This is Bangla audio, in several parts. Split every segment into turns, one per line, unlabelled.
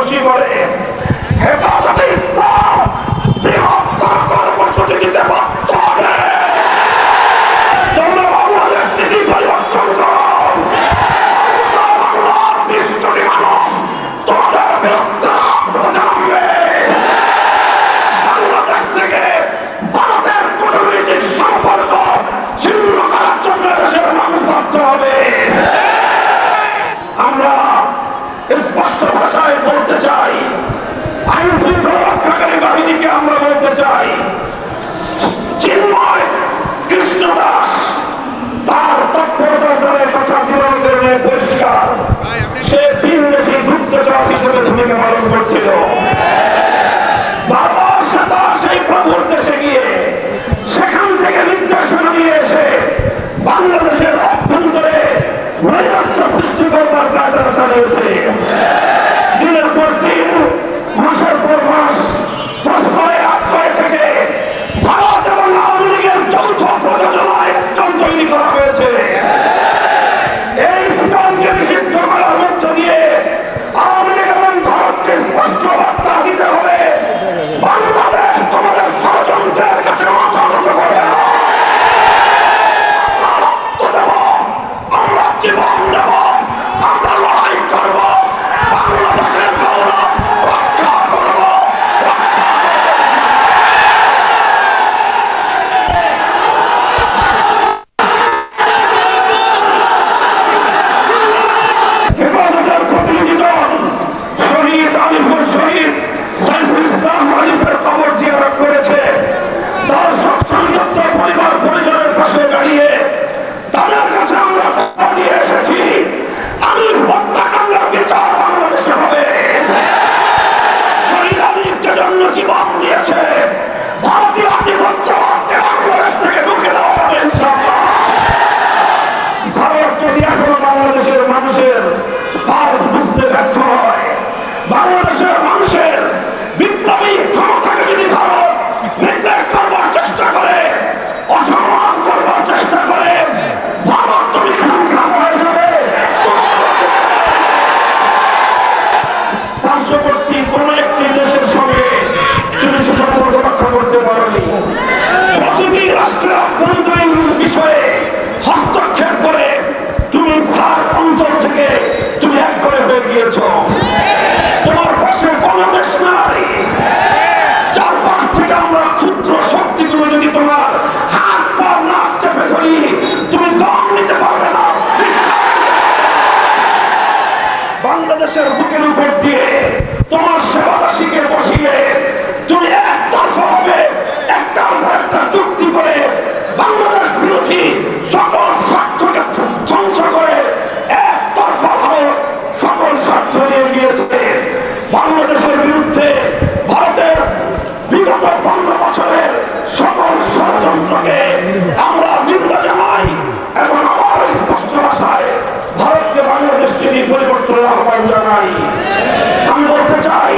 খুশি করে। বাংলাদেশের বিরুদ্ধে ভারতের বিগত পনেরো বছরের সকল ষড়যন্ত্রকে আমরা নিন্দা জানাই এবং আবারও স্পষ্ট ভাষায় ভারতকে বাংলাদেশকে দিয়ে পরিবর্তনের আহ্বান জানাই। আমি বলতে চাই,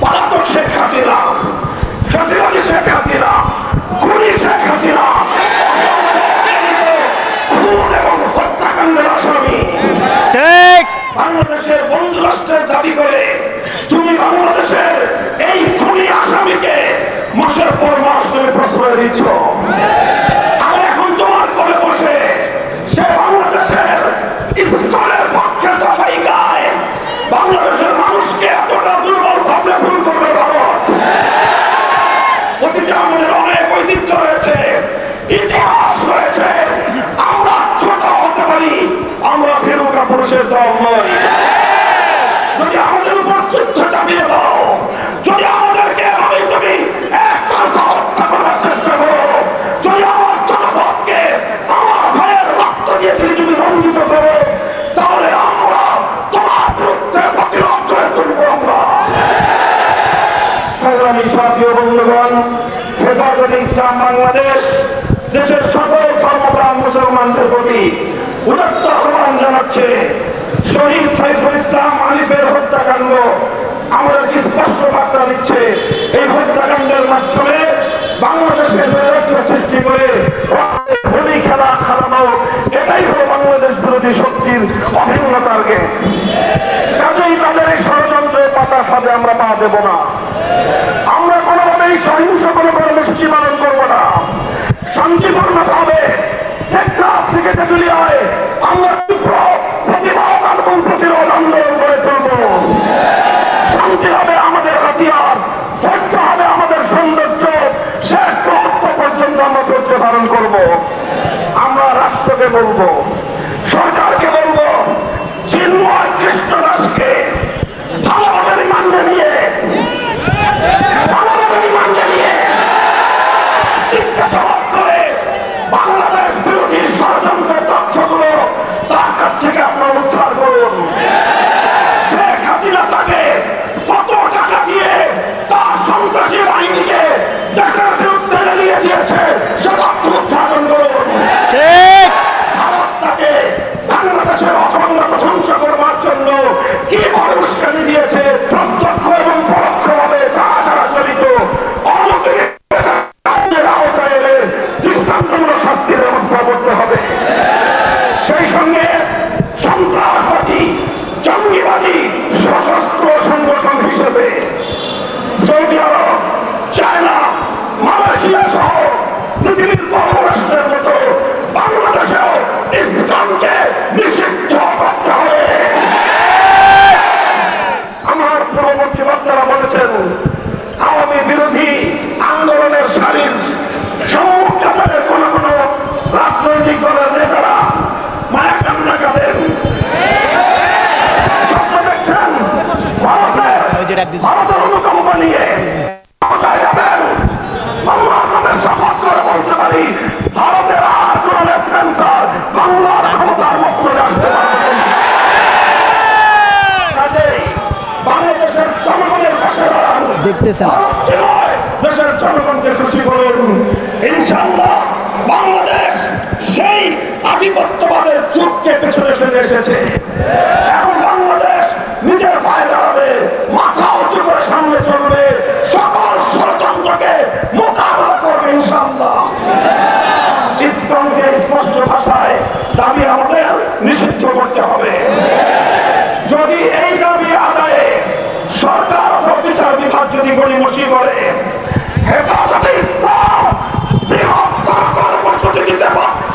পলাতক শেখ হাসিনা হাসিনা শেখ হাসিনা বাংলাদেশের বন্ধু রাষ্ট্রের দাবি করে, তুমি বাংলাদেশের এই খুনি আসামিকে মাসের পর মাস তুমি প্রশ্রয় দিচ্ছ। বন্ধুগণ, হেফাজত ইসলাম বাংলাদেশ, দেশের সকল ধর্মপ্রাণ মুসলমানদের প্রতি উদাত্ত আহ্বান জানাচ্ছে, শহীদ সাইফুল ইসলাম আলিফের হত্যাকাণ্ড। স্পষ্ট বার্তা দিচ্ছে, এই হত্যাকাণ্ডের মাধ্যমে বাংলাদেশের নৈরাজ্য সৃষ্টি করে হোলি খেলা খেলানো এটাই হল বাংলাদেশ বিরোধী শক্তির অভিন্নতার কাজেই সাজে আমরা পা দেব না। আমরা কোনোভাবেই সহিংস কোনো কর্মসূচি পালন করব না। শান্তিপূর্ণ ভাবে থেকে তেতুলিয়ায় আমরা তীব্র প্রতিবাদ এবং প্রতিরোধ আন্দোলন গড়ে তুলব। শান্তি হবে আমাদের হাতিয়ার, ধৈর্য হবে আমাদের সৌন্দর্য। শেষ মুহূর্ত পর্যন্ত আমরা ধৈর্য ধারণ করব। আমরা রাষ্ট্রকে বলব দৃষ্টান্তমূলক শাস্তির ব্যবস্থা করতে হবে। সেই সঙ্গে সন্ত্রাসবাদী, জঙ্গিবাদী, সশস্ত্র সংগঠন হিসেবে সৌদি আরব, চায়না, মালয়েশিয়া বলতে পারি ভারতের আর কোন লেসপেন্সার বাংলার ক্ষমতার মস্তকে আসতে পারবে বাংলাদেশের জনগণের পাশে দাঁড়ান।
দেখতেছেন।
দেশের জনগণকে খুশি করুন। ইনশাল্লাহ বাংলাদেশ সেই আধিপত্যবাদের যুগকে পেছনে ফেলে এসেছে। দাবি আমাদের নিষিদ্ধ করতে হবে। যদি এই দাবি আদায়ে সরকার অথবা বিচার বিভাগ যদি গড়ি গড়িমসি করে, হেফাজতে ইসলাম বৃহত্তর কর্মসূচি দিতে পারে